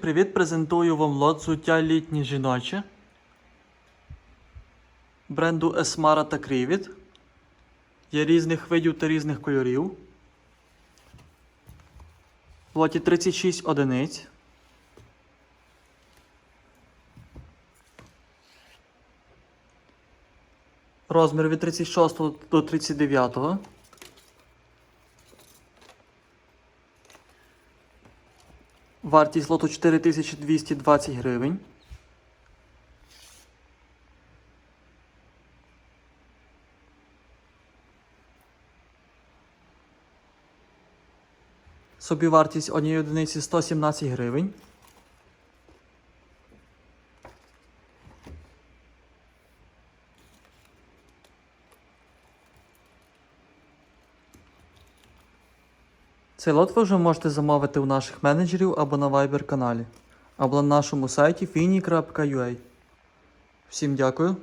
Привіт, презентую вам лот взуття літнє жіноче бренду Esmara та Крівіт. Є різних видів та різних кольорів. В лоті 36 одиниць. Розмір від 36 до 39. Вартість лоту 4220 гривень. Собівартість однієї одиниці 117 гривень. Цей лот ви вже можете замовити у наших менеджерів або на Viber каналі, або на нашому сайті fini.ua. Всім дякую.